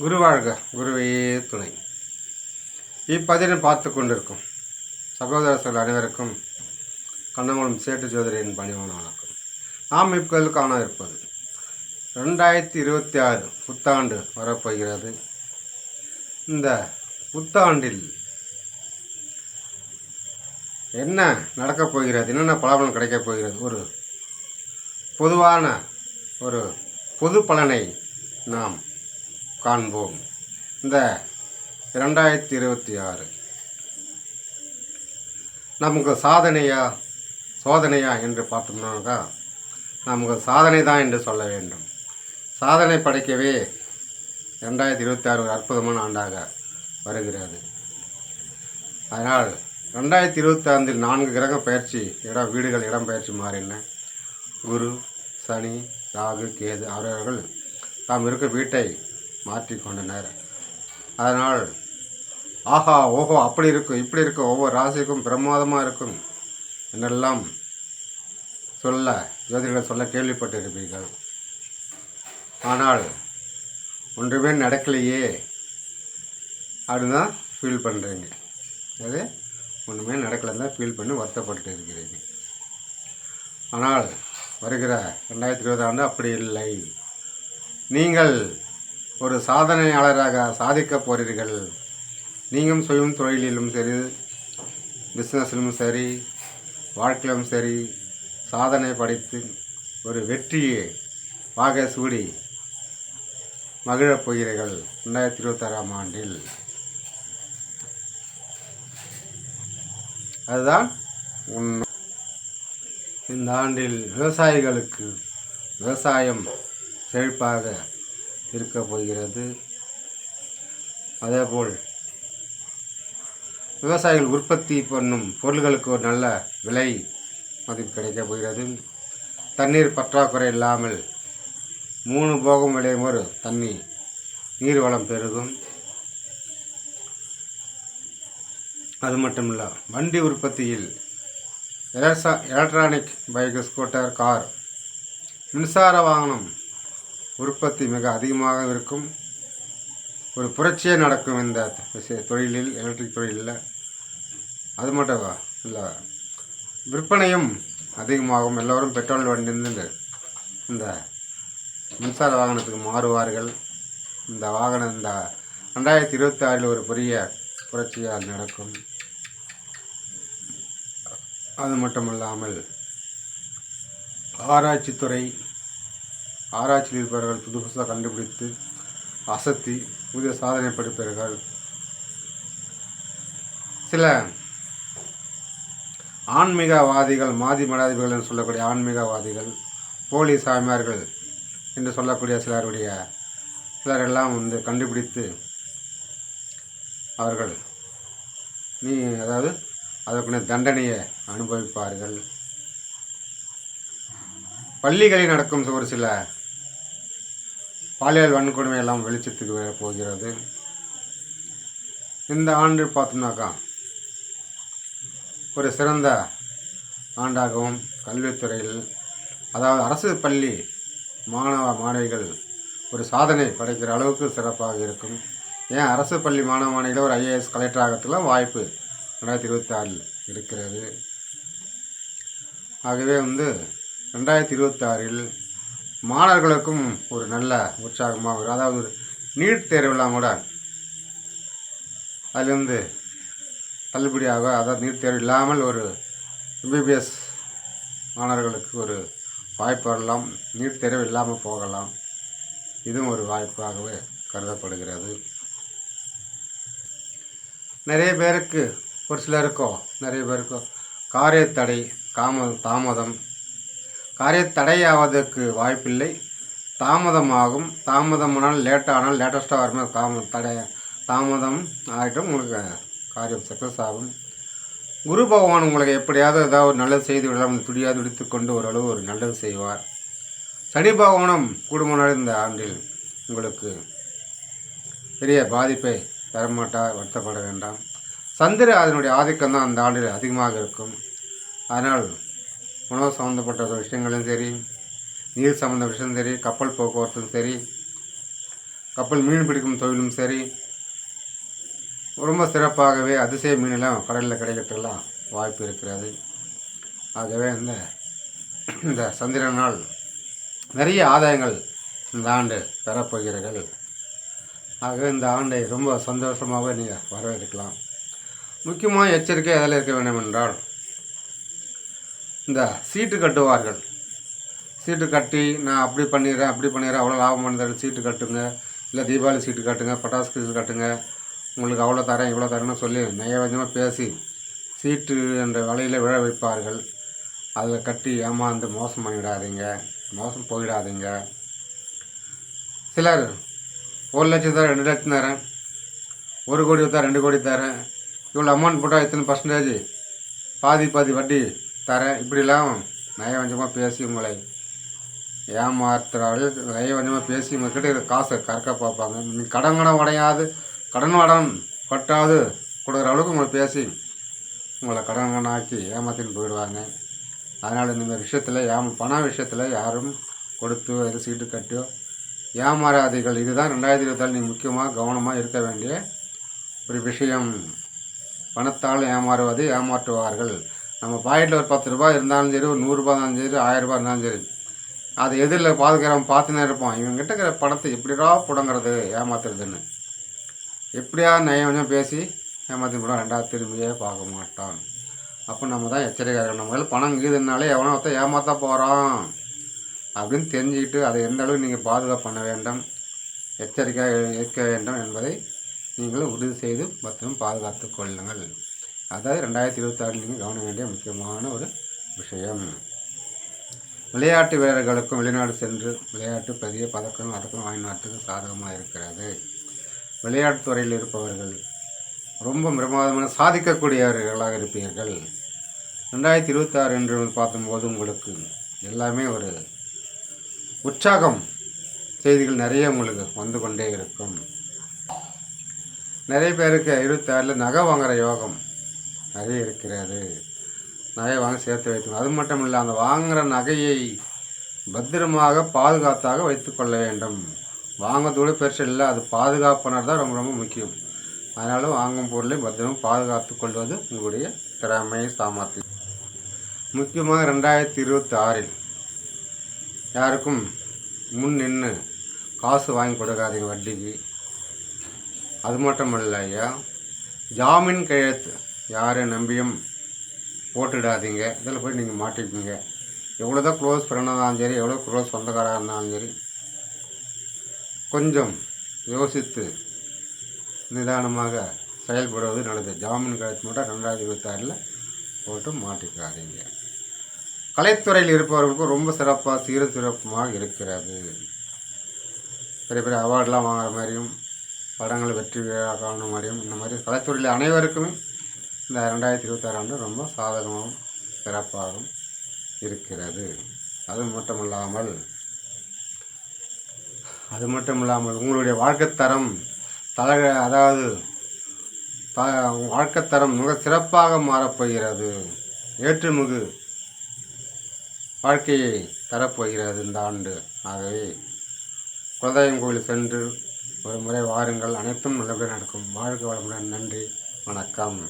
குருவாழ்க குருவே துணை. இப்பதினை பார்த்து கொண்டிருக்கும் சகோதரர்கள் அனைவருக்கும் கண்ணங்குளம் சேட்டு சோதரியின் பணிவான வணக்கம். நாம் இப்போது காண இருப்பது ரெண்டாயிரத்தி இருபத்தி ஆறு புத்தாண்டு வரப்போகிறது. இந்த புத்தாண்டில் என்ன நடக்கப் போகிறது? என்னென்ன பலாபலம் கிடைக்கப் போகிறது? ஒரு பொதுவான ஒரு பொது பலனை நாம் காண்போம். இந்த இரண்டாயிரத்தி இருபத்தி ஆறு. நமக்கு சாதனையா சோதனையா என்று பார்த்தோம்னாக்கா நமக்கு சாதனை தான் என்று சொல்ல வேண்டும். சாதனை படைக்கவே ரெண்டாயிரத்தி இருபத்தி ஆறு ஒரு அற்புதமான ஆண்டாக வருகிறது. அதனால் ரெண்டாயிரத்தி இருபத்தி ஐந்தில் நான்கு கிரக பயிற்சி இடம் வீடுகள் இடம் பயிற்சி மாறின குரு சனி ராகு கேது அவர்கள் தாம் இருக்க வீட்டை மாற்றிக்கொண்டனர். அதனால் ஆஹா ஓஹோ அப்படி இருக்கும் இப்படி இருக்கும் ஒவ்வொரு ராசிக்கும் பிரமாதமாக இருக்கும் என்றெல்லாம் சொல்ல ஜோதிடர்கள் சொல்ல கேள்விப்பட்டிருப்பீர்கள். ஆனால் ஒன்றுமே நடக்கலையே அப்படின்னு தான் ஃபீல் பண்ணுறீங்க அது ஒன்றுமே நடக்கலைன்னு தான் ஃபீல் பண்ணி வருத்தப்பட்டு இருக்கிறீங்க. ஆனால் வருகிற ரெண்டாயிரத்தி இருபது ஆண்டு அப்படி இல்லை. நீங்கள் ஒரு சாதனையாளராக சாதிக்கப் போகிறீர்கள் நீங்களும் சுயம் தொழிலிலும் சரி பிஸ்னஸிலும் சரி வாழ்க்கையிலும் சரி சாதனை படைத்து ஒரு வெற்றியை வாக சூடி மகிழப் போகிறீர்கள் ரெண்டாயிரத்தி இருபத்தாறாம் ஆண்டில். அதுதான் உண்மை இந்த ஆண்டில் விவசாயிகளுக்கு விவசாயம் செழிப்பாக இருக்கப் போகிறது. அதேபோல் விவசாயிகள் உற்பத்தி பண்ணும் பொருள்களுக்கு ஒரு நல்ல விலை மதிப்பு கிடைக்கப் போகிறது. தண்ணீர் பற்றாக்குறை இல்லாமல் மூணு போகம் விளையும் ஒரு தண்ணி நீர் வளம் பெருகும். அது மட்டும் வண்டி உற்பத்தியில் electra electronic bike scooter car மின்சார வாகனம் உற்பத்தி மிக அதிகமாக இருக்கும். ஒரு புரட்சியே நடக்கும் இந்த விஷய தொழிலில் எலக்ட்ரிக் தொழிலில். அது மட்டும் இல்லை விற்பனையும் அதிகமாகும். எல்லோரும் பெட்ரோல் வண்டியிருந்து இந்த மின்சார வாகனத்துக்கு மாறுவார்கள். இந்த வாகனம் இந்த ரெண்டாயிரத்தி இருபத்தி ஆறில் ஒரு பெரிய புரட்சியால் நடக்கும். அது மட்டுமல்லாமல் ஆராய்ச்சித்துறை ஆராய்ச்சியில் இருப்பவர்கள் புது புதுசாக கண்டுபிடித்து அசத்தி புதிய சாதனை படிப்பவர்கள். சில ஆன்மீகவாதிகள் மாதி மடாதிபதிகள் என்று சொல்லக்கூடிய ஆன்மீகவாதிகள் போலி சாமியார்கள் என்று சொல்லக்கூடிய சிலருடைய சிலரெல்லாம் வந்து கண்டுபிடித்து அவர்கள் நீ அதாவது அதற்குரிய தண்டனையை அனுபவிப்பார்கள். பள்ளிகளில் நடக்கும் ஒரு சில பாலியல் வன்கொடுமை எல்லாம் வெளிச்சத்துக்கு வர போகிறது. இந்த ஆண்டு பார்த்தோம்னாக்கா ஒரு சிறந்த ஆண்டாகவும் கல்வித்துறையில் அதாவது அரசு பள்ளி மாணவ மாணவிகள் ஒரு சாதனை படைக்கிற அளவுக்கு சிறப்பாக இருக்கும். ஏன் அரசு பள்ளி மாணவ மாணவிகள் ஒரு ஐஏஎஸ் கலெக்டர் ஆகிறதுக்குலாம் வாய்ப்பு ரெண்டாயிரத்தி இருபத்தி ஆறில் இருக்கிறது. ஆகவே வந்து ரெண்டாயிரத்தி இருபத்தாறில் மாணவர்களுக்கும் ஒரு நல்ல உற்சாகமாக வரும். அதாவது ஒரு நீட் தேர்வெல்லாம் கூட அதுலேருந்து தள்ளுபடியாக அதாவது நீட் தேர்வு இல்லாமல் ஒரு எம்பிபிஎஸ் மாணவர்களுக்கு ஒரு வாய்ப்பு வரலாம். நீட் தேர்வு இல்லாமல் போகலாம். இதுவும் ஒரு வாய்ப்பாகவே கருதப்படுகிறது. நிறைய பேருக்கு ஒரு சிலருக்கோ நிறைய பேருக்கோ காரியத்தடை காம தாமதம் காரியத்தடையாவதற்கு வாய்ப்பில்லை. தாமதமாகும். தாமதமானால் லேட்டானால் லேட்டஸ்ட்டாக வரும் தாம தடை தாமதம் ஆகிட்டும் உங்களுக்கு காரியம் சக்ஸஸ் ஆகும். குரு பகவான் உங்களுக்கு எப்படியாவது ஏதாவது ஒரு நல்லது செய்து விடலாம் துடியாது விடுத்து கொண்டு ஓரளவு ஒரு நல்லது செய்வார். சனி பகவானும் குடும்பம் இந்த ஆண்டில் உங்களுக்கு பெரிய பாதிப்பை தரமாட்டார் வருத்தப்பட வேண்டாம். சந்திர அதனுடைய ஆதிக்கம் தான் அந்த ஆண்டில் அதிகமாக இருக்கும். அதனால் உணவு சம்மந்தப்பட்ட விஷயங்களும் சரி நீர் சம்மந்த விஷயம் சரி கப்பல் போக்குவரத்தும் சரி கப்பல் மீன் பிடிக்கும் தொழிலும் சரி ரொம்ப சிறப்பாகவே அதிசய மீனெல்லாம் கடலில் கிடைக்கிறதுக்கெல்லாம் வாய்ப்பு இருக்கிறது. ஆகவே இந்த இந்த சந்திரனால் நிறைய ஆதாயங்கள் இந்த ஆண்டு பெறப்போகிறீர்கள். ஆகவே இந்த ஆண்டை ரொம்ப சந்தோஷமாக நீங்கள் வரவேற்கலாம். முக்கியமாக எச்சரிக்கை எதில் இருக்க வேண்டும் என்றால் இந்த சீட்டு கட்டுவார்கள். சீட்டு கட்டி நான் அப்படி பண்ணிடுறேன் அப்படி பண்ணிடுறேன் அவ்வளோ லாபம் பண்ணுறேன் சீட்டு கட்டுங்க. இல்லை தீபாவளி சீட்டு கட்டுங்க பட்டாசு சீட்டு கட்டுங்க. உங்களுக்கு அவ்வளோ தரேன் இவ்வளோ தரேன்னு சொல்லி நயவஞ்சமாக பேசி சீட்டு என்ற வலையில் விழ வைப்பார்கள். அதில் கட்டி ஏமாந்து மோசம் பண்ணிவிடாதீங்க மோசம் போயிடாதீங்க. சிலர் ஒரு லட்சம் தரேன் ரெண்டு லட்சம் தரேன். ஒரு கோடி தரேன் ரெண்டு கோடி தரேன். இவ்வளோ அமௌண்ட் போட்டால் இத்தனை பர்சன்டேஜ் பாதி பாதி வட்டி தரேன் இப்படிலாம் நயவஞ்சமாக பேசி உங்களை ஏமாத்துறாரு நயவஞ்சமாக பேசி உங்ககிட்ட காசை கறக்க பார்ப்பாங்க. நீ கடன் கடன் உடையாது கடன் வடம் பட்டாது கொடுக்குற அளவுக்கு உங்களை பேசி உங்களை கடன் கடனாக்கி ஏமாத்தின்னு போயிடுவாங்க. அதனால் இந்தமாதிரி விஷயத்தில் ஏம பண விஷயத்தில் யாரும் கொடுத்து அது சீட்டு கட்டியோ ஏமாறாதீர்கள். இதுதான் ரெண்டாயிரத்தி இருபத்தாறு நீங்கள் முக்கியமாக கவனமாக இருக்க வேண்டிய ஒரு விஷயம். பணத்தால் ஏமாறுவது ஏமாற்றுவார்கள். நம்ம பாக்கெட்டில் ஒரு பத்து ரூபா இருந்தாலும் சரி ஒரு நூறுரூபா இருந்தாலும் சரி ஆயிரரூபா இருந்தாலும் சரி அது எதிரில் பாதுகாரம் பார்த்துனே இருப்போம் இவங்ககிட்ட இருக்கிற பணத்தை எப்படிடா புடங்கிறது ஏமாத்துறதுன்னு. எப்படியா நயம் பேசி ஏமாற்றி கூட ரெண்டாவது திரும்பியே பார்க்க மாட்டான். அப்போ நம்ம தான் எச்சரிக்கை இருக்கணும். நம்ம கையில் பணம் இருக்குதுனாலே எவனோ ஒருத்தன் ஏமாற்ற போகிறோம் அப்படின்னு தெரிஞ்சுக்கிட்டு அதை எந்த அளவுக்கு நீங்கள் பாதுகாப்பு பண்ண வேண்டும் எச்சரிக்கையாக இருக்க வேண்டும் என்பதை நீங்கள் உறுதி செய்து பத்திரம் பாதுகாத்து கொள்ளுங்கள். அதாவது ரெண்டாயிரத்தி இருபத்தாறில் நீங்கள் கவனிக்க வேண்டிய முக்கியமான ஒரு விஷயம். விளையாட்டு வீரர்களுக்கும் வெளிநாடு சென்று விளையாட்டு பெரிய பதக்கம் அதக்கம் நாட்டுக்கு சாதகமாக இருக்கிறது. விளையாட்டுத்துறையில் இருப்பவர்கள் ரொம்ப பிரமாதமான சாதிக்கக்கூடியவர்களாக இருப்பீர்கள். ரெண்டாயிரத்தி இருபத்தாறு என்று பார்க்கும்போது உங்களுக்கு எல்லாமே ஒரு உற்சாகம் செய்திகள் நிறைய உங்களுக்கு வந்து கொண்டே இருக்கும். நிறைய பேருக்கு இருபத்தாறில் நகை வாங்குகிற யோகம் நிறைய இருக்கிறது நகையை வாங்கி சேர்த்து வைக்கணும். அது மட்டும் இல்லை அந்த வாங்குகிற நகையை பத்திரமாக பாதுகாத்தாக வைத்துக்கொள்ள வேண்டும். வாங்கத்தோடு பெருசு இல்லை அது பாதுகாப்புனர் தான் ரொம்ப ரொம்ப முக்கியம். அதனால் வாங்கும் பொருளை பத்திரமாக பாதுகாத்து கொள்வது உங்களுடைய திறமை சாமர்த்தியம். முக்கியமாக ரெண்டாயிரத்தி இருபத்தி ஆறில் யாருக்கும் முன் நின்று காசு வாங்கி கொடுக்காதீங்க வட்டிக்கு. அது மட்டும் இல்லை ஐயா ஜாமீன் கையெழுத்து யாரை நம்பியும் போட்டுடாதீங்க. இதில் போய் நீங்கள் மாட்டிப்பீங்க. எவ்வளோ தான் க்ளோஸ் ஃப்ரெண்டாக இருந்தாலும் சரி எவ்வளோ க்ளோஸ் சொந்தக்காராக இருந்தாலும் சரி கொஞ்சம் யோசித்து நிதானமாக செயல்படுவது நல்லது. ஜாமீன் கழித்து மட்டும் ரெண்டாயிரத்தி இருபத்தாறில் போட்டு மாட்டிக்காதீங்க. கலைத்துறையில் இருப்பவர்களுக்கும் ரொம்ப சிறப்பாக சீர சிறப்புமாக இருக்கிறது. பெரிய பெரிய அவார்டெலாம் வாங்குற மாதிரியும் படங்களை வெற்றி காணும் மாதிரியும் இந்த மாதிரி கலைத்துறையில் அனைவருக்குமே இந்த ரெண்டாயிரத்தி இருபத்தாறு ஆண்டு ரொம்ப சாதகமாகவும் சிறப்பாகவும் இருக்கிறது. அது மட்டும் இல்லாமல் அது மட்டும் இல்லாமல் உங்களுடைய வாழ்க்கைத்தரம் தலக அதாவது த வாழ்க்கைத்தரம் மிக சிறப்பாக மாறப்போகிறது ஏற்றுமிகு வாழ்க்கையை தரப்போகிறது இந்த ஆண்டு. ஆகவே குலதெய்வம் கோவில் சென்று ஒரு முறை வாருங்கள். அனைத்தும் நல்லபடியாக நடக்கும். வாழ்க்கை வளமுடன். நன்றி. வணக்கம்.